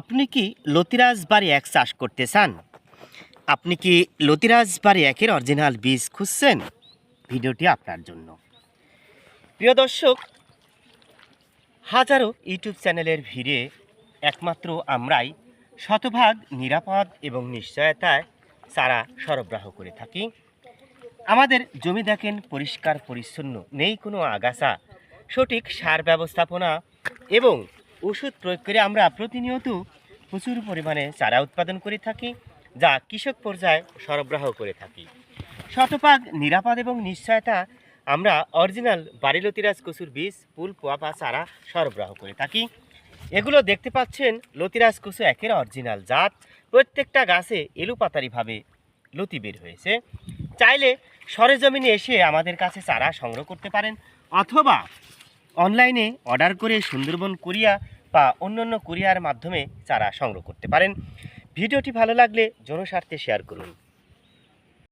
আপনি কি লতিরাজ বাড়ি এক চাষ করতে চান? আপনি কি লতিরাজ বাড়ি একের অরিজিনাল বীজ খুঁজছেন? ভিডিওটি আপনার জন্য। প্রিয় দর্শক, হাজারো ইউটিউব চ্যানেলের ভিড়ে একমাত্র আমরাই শতভাগ নিরাপদ এবং নিশ্চয়তায় চারা সরবরাহ করে থাকি। আমাদের জমি দেখেন পরিষ্কার, পরিচ্ছন্ন, নেই কোনো আগাছা, সঠিক সার ব্যবস্থাপনা এবং ওষুধ প্রয়োগ করে আমরা প্রতিনিয়ত প্রচুর পরিমাণে চারা উৎপাদন করে থাকি, যা কৃষক পর্যায়ে সরবরাহ করে থাকি। শতভাগ নিরাপদ এবং নিশ্চয়তা আমরা অরিজিনাল বাড়িলতিরাজ কচুর বীজ, ফুল, পোয়া বা চারা সরবরাহ করে থাকি। এগুলো দেখতে পাচ্ছেন, লতিরাজ কচু একের অরিজিনাল জাত। প্রত্যেকটা গাছে এলুপাতারিভাবে লতি বের হয়েছে। চাইলে সরেজমিনে এসে আমাদের কাছে চারা সংগ্রহ করতে পারেন, অথবা অনলাইনে অর্ডার করে সুন্দরবন কোরিয়া বা অন্যান্য কুরিয়ার মাধ্যমে চারা সংগ্রহ করতে পারেন। ভিডিওটি ভালো লাগলে জনস্বার্থে শেয়ার করুন।